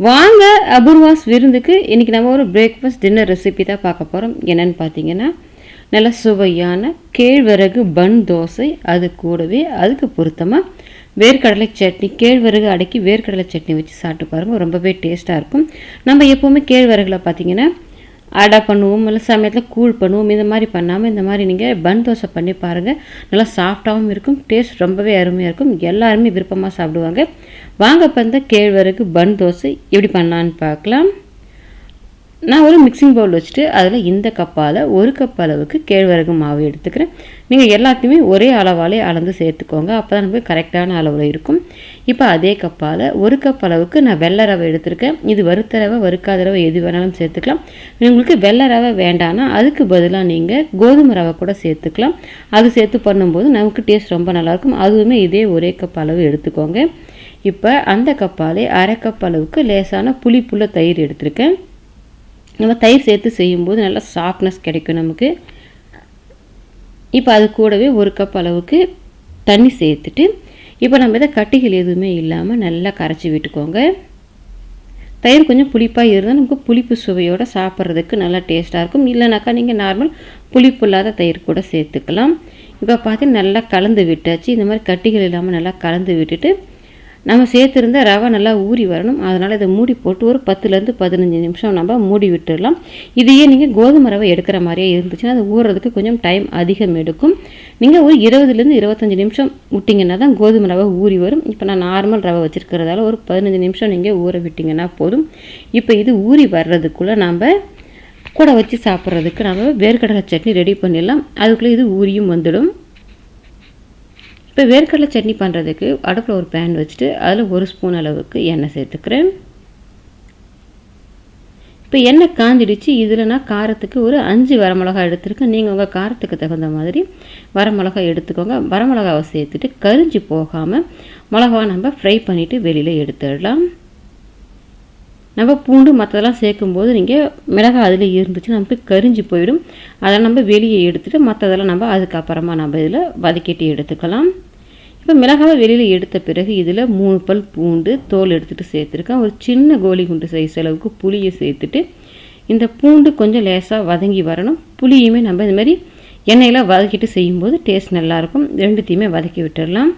வாங்க அபூர்வாஸ் விருந்துக்கு இன்றைக்கி நம்ம ஒரு பிரேக்ஃபாஸ்ட் டின்னர் ரெசிபி தான் பார்க்க போகிறோம் என்னென்னு பார்த்தீங்கன்னா நல்ல சுவையான கேழ்வரகு பன் தோசை அது கூடவே அதுக்கு பொருத்தமாக வேர்க்கடலை சட்னி கேழ்வரகு அடக்கி வேர்க்கடலை சட்னி வச்சு சாப்பிட்டு பாருங்கள் ரொம்பவே டேஸ்ட்டாக இருக்கும். நம்ம எப்போவுமே கேழ்வரகில் பார்த்தீங்கன்னா அடை பண்ணுவோம் இல்லை சமயத்தில் கூழ் பண்ணுவோம் இந்த மாதிரி பண்ணாமல் இந்த மாதிரி நீங்கள் பன் தோசை பண்ணி பாருங்கள் நல்லா சாஃப்டாகவும் இருக்கும் டேஸ்ட் ரொம்பவே அருமையாக இருக்கும். எல்லாருமே விருப்பமாக சாப்பிடுவாங்க. வாங்க இப்போ இந்த கேழ்வரகு பன் தோசை எப்படி பண்ணலான்னு பார்க்கலாம். நான் ஒரு மிக்சிங் பவுல் வச்சுட்டு அதில் இந்த கப்பால் ஒரு கப் அளவுக்கு கேழ்வரகு மாவு எடுத்துக்கிறேன். நீங்கள் எல்லாத்தையுமே ஒரே அளவாலே அளந்து சேர்த்துக்கோங்க. அப்போ தான் நமக்கு கரெக்டான அளவில் இருக்கும். இப்போ அதே கப்பால் ஒரு கப் அளவுக்கு நான் வெள்ளை ரவை எடுத்திருக்கேன். இது வறுத்த ரவை வறுக்காத ரவை எது வேணாலும் சேர்த்துக்கலாம். உங்களுக்கு வெள்ளை ரவை வேண்டாம்னா அதுக்கு பதிலாக நீங்கள் கோதுமை ரவை கூட சேர்த்துக்கலாம். அது சேர்த்து பண்ணும்போது நமக்கு டேஸ்ட் ரொம்ப நல்லாயிருக்கும். அதுவுமே இதே ஒரே கப் அளவு எடுத்துக்கோங்க. இப்போ அந்த கப்பாலே அரை கப் அளவுக்கு லேசான புளிப்புள்ள தயிர் எடுத்திருக்கேன். நம்ம தயிர் சேர்த்து செய்யும்போது நல்லா சாஃப்ட்னஸ் கிடைக்கும் நமக்கு. இப்போ அது கூடவே ஒரு கப் அளவுக்கு தண்ணி சேர்த்துட்டு இப்போ நம்ம இதை கட்டிகள் எதுவுமே இல்லாமல் நல்லா கரைச்சி விட்டுக்கோங்க. தயிர் கொஞ்சம் புளிப்பாக இருந்தால் நமக்கு புளிப்பு சுவையோடு சாப்பிட்றதுக்கு நல்லா டேஸ்ட்டாக இருக்கும். இல்லைனாக்கா நீங்கள் நார்மல் புளிப்பு இல்லாத தயிர் கூட சேர்த்துக்கலாம். இப்போ பார்த்து நல்லா கலந்து விட்டாச்சு. இந்த மாதிரி கட்டிகள் இல்லாமல் நல்லா கலந்து விட்டுட்டு நம்ம சேர்த்துருந்த ரவை நல்லா ஊறி வரணும். அதனால் இதை மூடி போட்டு ஒரு பத்துலேருந்து பதினஞ்சு நிமிஷம் நம்ம மூடி விட்டுடலாம். இதையே நீங்கள் கோதுமை ரவை எடுக்கிற மாதிரியே இருந்துச்சுன்னா அது ஊறுறதுக்கு கொஞ்சம் டைம் அதிகம் எடுக்கும். நீங்கள் ஒரு இருபதுலேருந்து இருபத்தஞ்சி நிமிஷம் விட்டிங்கன்னா தான் கோதுமை ரவை ஊறி வரும். இப்போ நான் நார்மல் ரவை வச்சுருக்கிறதால ஒரு பதினஞ்சு நிமிஷம் நீங்கள் ஊற விட்டிங்கன்னா போதும். இப்போ இது ஊறி வர்றதுக்குள்ளே நம்ம கூட வச்சு சாப்பிட்றதுக்கு நம்ம வேர்க்கடலை சட்னி ரெடி பண்ணிடலாம். அதுக்குள்ளே இது ஊறியும் வந்துடும். இப்போ வேர்க்கடலை சட்னி பண்ணுறதுக்கு அடுப்பில் ஒரு பேன் வச்சுட்டு அதில் ஒரு ஸ்பூன் அளவுக்கு எண்ணெய் சேர்த்துக்கிறேன். இப்போ எண்ணெய் காஞ்சிடுச்சு இதில் நான் காரத்துக்கு ஒரு அஞ்சு வரமிளகா எடுத்துருக்கேன். நீங்கள் உங்கள் காரத்துக்கு தகுந்த மாதிரி வரமிளகா எடுத்துக்கோங்க. வரமிளகாவை சேர்த்துட்டு கரிஞ்சு போகாமல் மிளகாவை நம்ம ஃப்ரை பண்ணிவிட்டு வெளியில் எடுத்துடலாம். நம்ம பூண்டு மற்றதெல்லாம் சேர்க்கும்போது நீங்கள் மிளகாய் அதில் இருந்துச்சு நமக்கு கரிஞ்சு போயிடும். அதை நம்ம வெளியே எடுத்துகிட்டு மற்றதெல்லாம் நம்ம அதுக்கப்புறமா நம்ம இதில் வதக்கிட்டு எடுத்துக்கலாம். இப்போ மிளகாவை வெளியில் எடுத்த பிறகு இதில் மூணு பல் பூண்டு தோல் எடுத்துகிட்டு சேர்த்துருக்கேன். ஒரு சின்ன கோலி குண்டு சைஸ் அளவுக்கு புளியை சேர்த்துட்டு இந்த பூண்டு கொஞ்சம் லேசாக வதங்கி வரணும். புளியுமே நம்ம இந்த மாதிரி எண்ணெயில் வதக்கிட்டு செய்யும்போது டேஸ்ட் நல்லாயிருக்கும் ரெண்டுத்தையுமே வதக்கி விட்டுடலாம்.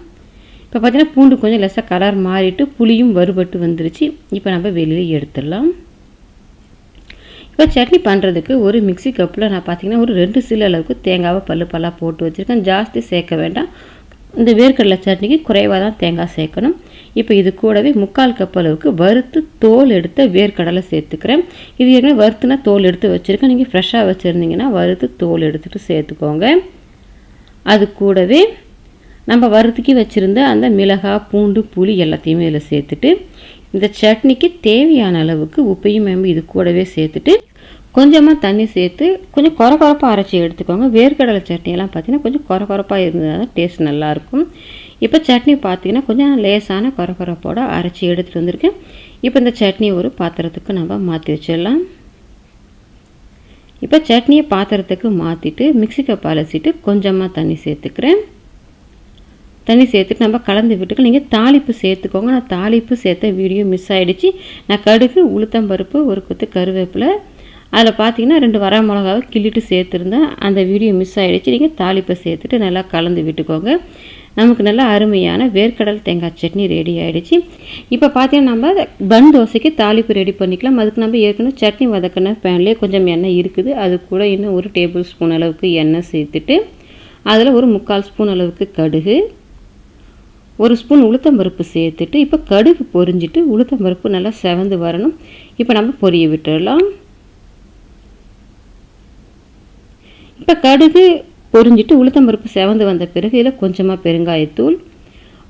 இப்போ பார்த்தீங்கன்னா பூண்டு கொஞ்சம் லெஸ்ஸாக கலர் மாறிட்டு புளியும் வறுபட்டு வந்துருச்சு. இப்போ நம்ம வெளியில் எடுத்துடலாம். இப்போ சட்னி பண்ணுறதுக்கு ஒரு மிக்சி கப்பில் நான் பார்த்தீங்கன்னா ஒரு ரெண்டு சில அளவுக்கு தேங்காவை பல்லு பல்லாக போட்டு வச்சுருக்கேன். ஜாஸ்தி சேர்க்க வேண்டாம். இந்த வேர்க்கடலை சட்னிக்கு குறைவாக தான் தேங்காய் சேர்க்கணும். இப்போ இது கூடவே முக்கால் கப் அளவுக்கு வறுத்து தோல் எடுத்த வேர்க்கடலை சேர்த்துக்கிறேன். இது ஏற்கனவே வறுத்துனா தோல் எடுத்து வச்சுருக்கேன். நீங்கள் ஃப்ரெஷ்ஷாக வச்சுருந்தீங்கன்னா வறுத்து தோல் எடுத்துகிட்டு சேர்த்துக்கோங்க. அது கூடவே நம்ம வறுத்துக்கி வச்சுருந்த அந்த மிளகாய் பூண்டு புளி எல்லாத்தையுமே இதில் சேர்த்துட்டு இந்த சட்னிக்கு தேவையான அளவுக்கு உப்பையும் மேம்பு இது கூடவே சேர்த்துட்டு கொஞ்சமாக தண்ணி சேர்த்து கொஞ்சம் குறை குறப்பாக அரைச்சி எடுத்துக்கோங்க. வேர்க்கடலை சட்னியெல்லாம் பார்த்தீங்கன்னா கொஞ்சம் குறை குறப்பாக இருந்தால் தான் டேஸ்ட் நல்லாயிருக்கும். இப்போ சட்னி பார்த்தீங்கன்னா கொஞ்சம் லேசான குறை குறப்போட அரைச்சி எடுத்துகிட்டு வந்திருக்கேன். இப்போ இந்த சட்னி ஒரு பாத்திரத்துக்கு நம்ம மாற்றி வச்சிடலாம். இப்போ சட்னியை பாத்திரத்துக்கு மாற்றிட்டு மிக்சி கப் அலசிட்டு கொஞ்சமாக தண்ணி சேர்த்துக்கிறேன். தண்ணி சேர்த்துட்டு நம்ம கலந்து விட்டுக்கலாம் நீங்கள் தாளிப்பு சேர்த்துக்கோங்க. நான் தாளிப்பு சேர்த்த வீடியோ மிஸ் ஆகிடுச்சு நான் கடுகு உளுத்தம்பருப்பு ஒரு கொத்து கருவேப்பிலை அதில் பார்த்தீங்கன்னா ரெண்டு வர மிளகாவை கிள்ளிட்டு சேர்த்துருந்தேன். அந்த வீடியோ மிஸ் ஆகிடுச்சு நீங்கள் தாளிப்பை சேர்த்துட்டு நல்லா கலந்து விட்டுக்கோங்க. நமக்கு நல்லா அருமையான வேர்க்கடல் தேங்காய் சட்னி ரெடி ஆகிடுச்சு இப்போ பார்த்தீங்கன்னா நம்ம பன் தோசைக்கு தாளிப்பு ரெடி பண்ணிக்கலாம். அதுக்கு நம்ம ஏற்கனவே சட்னி வதக்கின பேன்லேயே கொஞ்சம் எண்ணெய் இருக்குது. அது கூட இன்னும் ஒரு டேபிள் ஸ்பூன் அளவுக்கு எண்ணெய் சேர்த்துட்டு அதில் ஒரு முக்கால் ஸ்பூன் அளவுக்கு கடுகு ஒரு ஸ்பூன் உளுத்தம்பருப்பு சேர்த்துட்டு இப்போ கடுகு பொரிஞ்சிட்டு உளுத்தம்பருப்பு நல்லா செவந்து வரணும். இப்போ நம்ம பொரிய விட்டுடலாம் இப்போ கடுகு பொரிஞ்சிட்டு உளுத்தம்பருப்பு செவந்து வந்த பிறகு இதில் கொஞ்சமாக பெருங்காயத்தூள்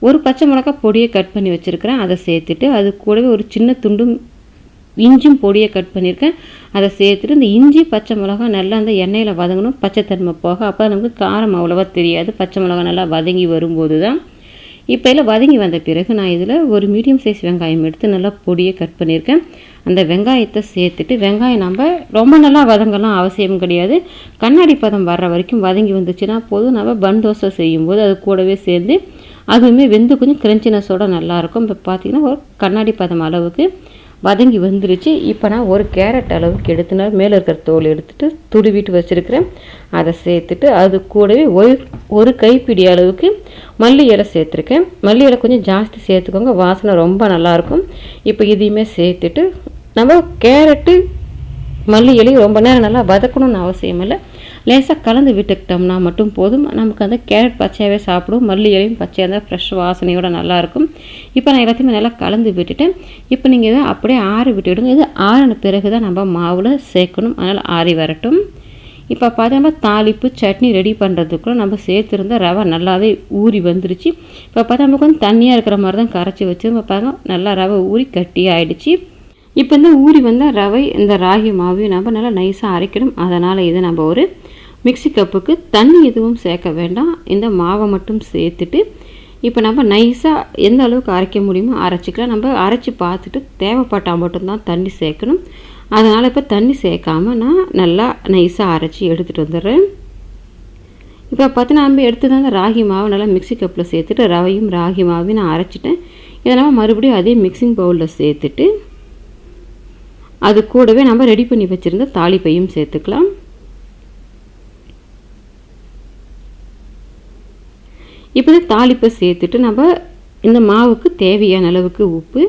ஒரு பச்சை மிளகா பொடியை கட் பண்ணி வச்சுருக்கிறேன். அதை சேர்த்துட்டு அது கூடவே ஒரு சின்ன துண்டும் இஞ்சும் பொடியை கட் பண்ணியிருக்கேன். அதை சேர்த்துட்டு இந்த இஞ்சி பச்சை மிளகா நல்லா அந்த எண்ணெயில் வதங்கணும். பச்சைத்தன்மை போக அப்போ நமக்கு காரம் அவ்வளோவா தெரியாது. பச்சை மிளகா நல்லா வதங்கி வரும்போது தான் இப்போ இதில் வதங்கி வந்த பிறகு நான் இதில் ஒரு மீடியம் சைஸ் வெங்காயம் எடுத்து நல்லா பொடியை கட் பண்ணியிருக்கேன். அந்த வெங்காயத்தை சேர்த்துட்டு வெங்காயம் நம்ம ரொம்ப நல்லா வதங்கலாம் அவசியம் கிடையாது. கண்ணாடி பதம் வர்ற வரைக்கும் வதங்கி வந்துச்சுன்னா போதும். நம்ம பன் தோசை செய்யும்போது அது கூடவே சேர்ந்து அதுவுமே வெந்து கொஞ்சம் கிரன்ச்சினஸோட நல்லாயிருக்கும் இப்போ பார்த்தீங்கன்னா ஒரு கண்ணாடி பதம் அளவுக்கு வதங்கி வந்துருச்சு. இப்போ நான் ஒரு கேரட் அளவுக்கு எடுத்துனா மேலே இருக்கிற தோல் எடுத்துட்டு துடுவிட்டு வச்சுருக்கிறேன். அதை சேர்த்துட்டு அது கூடவே ஒரு ஒரு கைப்பிடி அளவுக்கு மல்லி இலை சேர்த்துருக்கேன். மல்லி இலை கொஞ்சம் ஜாஸ்தி சேர்த்துக்கோங்க. வாசனை ரொம்ப நல்லாயிருக்கும். இப்போ இதையுமே சேர்த்துட்டு நம்ம கேரட்டு மல்லி இலையும் ரொம்ப நேரம் நல்லா வதக்கணும்னு அவசியம் இல்லை லேசாக கலந்து விட்டுக்கிட்டோம்னா மட்டும் போதும். நமக்கு அந்த கேரட் பச்சையாகவே சாப்பிடும். மல்லி இலையும் பச்சையாக இருந்தால் ஃப்ரெஷ் வாசனையோட நல்லாயிருக்கும். இப்போ நான் எல்லாத்தையுமே நல்லா கலந்து விட்டுட்டேன். இப்போ நீங்கள் இதை அப்படியே ஆறி விட்டுவிடுங்க இது ஆறின பிறகு தான் நம்ம மாவில் சேர்க்கணும். அதனால் ஆறி வரட்டும். இப்போ பார்த்தோம்னா தாளிப்பு சட்னி ரெடி பண்ணுறதுக்குள்ள நம்ம சேர்த்துருந்த ரவை நல்லாவே ஊறி வந்துருச்சு. இப்போ பார்த்தா நமக்கு வந்து தண்ணியாக இருக்கிற மாதிரி தான் கரைச்சி வச்சு பாருங்க நல்லா ரவை ஊறி கட்டியாக ஆகிடுச்சி இப்போ இந்த ஊறி வந்தால் ரவை இந்த ராகி மாவையும் நம்ம நல்லா நைஸாக அரைக்கணும். அதனால் இதை நம்ம ஒரு மிக்சி கப்புக்கு தண்ணி எதுவும் சேர்க்க வேண்டாம். இந்த மாவை மட்டும் சேர்த்துட்டு இப்போ நம்ம நைஸாக எந்த அளவுக்கு அரைக்க முடியுமோ அரைச்சிக்கலாம். நம்ம அரைச்சி பார்த்துட்டு தேவைப்பட்டால் மட்டும்தான் தண்ணி சேர்க்கணும். அதனால் இப்போ தண்ணி சேர்க்காம நான் நல்லா நைஸாக அரைச்சி எடுத்துகிட்டு வந்துடுறேன். இப்போ பார்த்து நம்ம எடுத்து தான் ராகி மாவை நல்லா மிக்சி கப்பில் சேர்த்துட்டு ரவையும் ராகி மாவையும் நான் அரைச்சிட்டேன். இதை நம்ம மறுபடியும் அதே மிக்சிங் பவுலில் சேர்த்துட்டு அது கூடவே நம்ம ரெடி பண்ணி வச்சுருந்த தாளிப்பையும் சேர்த்துக்கலாம். இப்போ தாளிப்பை சேர்த்துட்டு நம்ம இந்த மாவுக்கு தேவையான அளவுக்கு உப்பு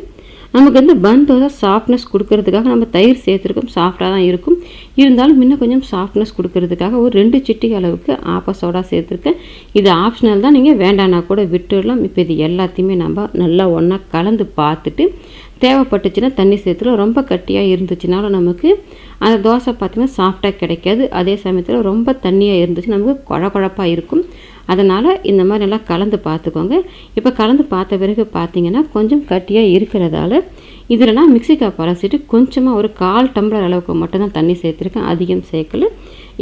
நமக்கு வந்து பன் தோசை சாஃப்ட்னஸ் கொடுக்கறதுக்காக நம்ம தயிர் சேர்த்துருக்கோம். சாஃப்டாக தான் இருக்கும். இருந்தாலும் இன்னும் கொஞ்சம் சாஃப்ட்னஸ் கொடுக்கறதுக்காக ஒரு ரெண்டு சிட்டி அளவுக்கு ஆப்பா சோடா சேர்த்துருக்கேன். இது ஆப்ஷனல் தான். நீங்கள் வேண்டானா கூட விட்டுடலாம். இப்போ இது எல்லாத்தையுமே நம்ம நல்லா ஒன்றா கலந்து பார்த்துட்டு தேவைப்பட்டுச்சுன்னா தண்ணி சேர்த்துலாம் ரொம்ப கட்டியாக இருந்துச்சுனாலும் நமக்கு அந்த தோசை பார்த்திங்கன்னா சாஃப்டாக கிடைக்காது. அதே சமயத்தில் ரொம்ப தண்ணியாக இருந்துச்சு நமக்கு குழ குழப்பாக இருக்கும். அதனால் இந்த மாதிரி நல்லா கலந்து பார்த்துக்கோங்க. இப்போ கலந்து பார்த்த பிறகு பார்த்தீங்கன்னா கொஞ்சம் கட்டியாக இருக்கிறதால இதில் நான் மிக்சி கப் அலசிட்டு கொஞ்சமாக ஒரு கால் டம்ளர் அளவுக்கு மட்டும்தான் தண்ணி சேர்த்துருக்கேன். அதிகம் சேர்க்கல.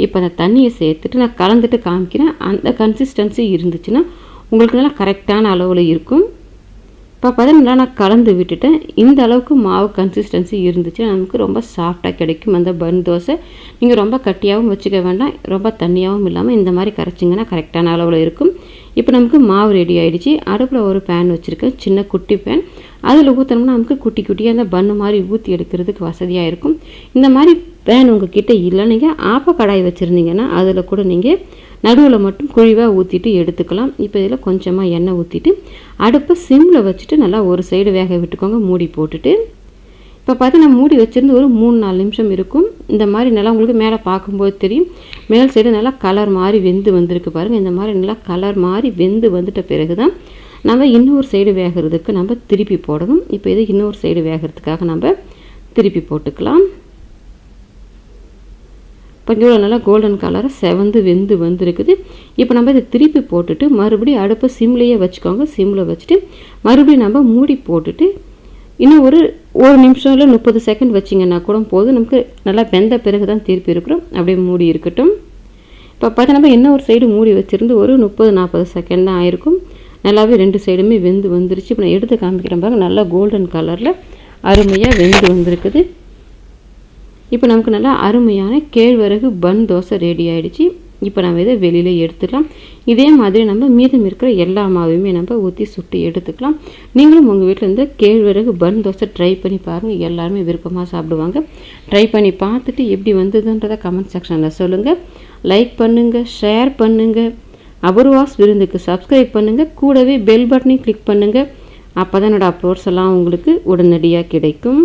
இப்போ அந்த தண்ணியை சேர்த்துட்டு நான் கலந்துட்டு காமிக்கிறேன். அந்த கன்சிஸ்டன்சி இருந்துச்சுன்னா உங்களுக்கு நல்லா கரெக்டான அளவில் இருக்கும். இப்போ பார்த்தீங்கன்னா நான் கலந்து விட்டுட்டேன். இந்த அளவுக்கு மாவு கன்சிஸ்டன்சி இருந்துச்சுன்னா நமக்கு ரொம்ப சாஃப்டாக கிடைக்கும். அந்த பன் தோசை நீங்கள் ரொம்ப கட்டியாகவும் வச்சுக்க வேண்டாம். ரொம்ப தண்ணியாகவும் இல்லாமல் இந்த மாதிரி கரைச்சிங்கன்னா கரெக்டான அளவில் இருக்கும். இப்போ நமக்கு மாவு ரெடி ஆகிடுச்சு அடுப்பில் ஒரு பேன் வச்சுருக்கேன். சின்ன குட்டி பேன் அதில் ஊற்றினோம்னா நமக்கு குட்டி குட்டியாக அந்த பன்னு மாதிரி ஊற்றி எடுக்கிறதுக்கு வசதியாக இருக்கும். இந்த மாதிரி பேன் உங்கள் கிட்டே இல்லை நீங்கள் ஆப்ப கடாய் வச்சுருந்தீங்கன்னா அதில் கூட நீங்கள் நடுவில் மட்டும் குழிவாக ஊற்றிட்டு எடுத்துக்கலாம். இப்போ இதில் கொஞ்சமாக எண்ணெய் ஊற்றிட்டு அடுப்பை சிம்மில் வச்சுட்டு நல்லா ஒரு சைடு வேக விட்டுக்கோங்க மூடி போட்டுட்டு. இப்போ பார்த்தீங்கன்னா மூடி வச்சுருந்து ஒரு மூணு நாலு நிமிஷம் இருக்கும். இந்த மாதிரி நல்லா உங்களுக்கு மேலே பார்க்கும்போது தெரியும். மேல் சைடு நல்லா கலர் மாதிரி வெந்து வந்திருக்கு பாருங்கள் இந்த மாதிரி நல்லா கலர் மாதிரி வெந்து வந்துட்ட பிறகு தான் நம்ம இன்னொரு சைடு வேகிறதுக்கு நம்ம திருப்பி போடணும். இப்போ இது இன்னொரு சைடு வேகிறதுக்காக நம்ம திருப்பி போட்டுக்கலாம். கொஞ்சம் நல்லா கோல்டன் கலராக செவந்து வெந்து வந்திருக்குது. இப்போ நம்ம இதை திருப்பி போட்டுட்டு மறுபடியும் அடுப்பை சிம்லேயே வச்சுக்கோங்க. சிம்மில் வச்சுட்டு மறுபடியும் நம்ம மூடி போட்டுட்டு இன்னும் ஒரு ஒரு நிமிஷம் இல்லை முப்பது செகண்ட் வச்சிங்கன்னா கூட போதும். நமக்கு நல்லா வெந்த பிறகு தான் திருப்பி இருக்கிறோம். அப்படியே மூடி இருக்கட்டும். இப்போ பார்த்தா நம்ம என்ன ஒரு சைடு மூடி வச்சுருந்து ஒரு முப்பது நாற்பது செகண்ட் தான் ஆயிருக்கும். நல்லாவே ரெண்டு சைடுமே வெந்து வந்துருச்சு. இப்போ நான் எடுத்து காமிக்கிறேன் பாருங்க. நல்லா கோல்டன் கலரில் அருமையாக வெந்து வந்திருக்குது. இப்போ நமக்கு நல்லா அருமையான கேழ்வரகு பன் தோசை ரெடி ஆகிடுச்சு இப்போ நம்ம இதை வெளியில் எடுத்துக்கலாம். இதே மாதிரி நம்ம மீதம் இருக்கிற எல்லா மாவையுமே நம்ம ஊற்றி சுட்டு எடுத்துக்கலாம். நீங்களும் உங்கள் வீட்டில் இருந்து கேழ்வரகு பன் தோசை ட்ரை பண்ணி பாருங்கள் எல்லாருமே விருப்பமாக சாப்பிடுவாங்க. ட்ரை பண்ணி பார்த்துட்டு எப்படி வந்ததுன்றதை கமெண்ட் செக்ஷனில் சொல்லுங்கள் லைக் பண்ணுங்கள் ஷேர் பண்ணுங்கள் அபர்வாஸ் விருந்துக்கு சப்ஸ்கிரைப் பண்ணுங்கள் கூடவே பெல் பட்டனையும் கிளிக் பண்ணுங்கள் அப்போ தான் என்னோடய அப்லோட்ஸ் எல்லாம் உங்களுக்கு உடனடியாக கிடைக்கும்.